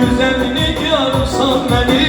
Güzel nigarsan beni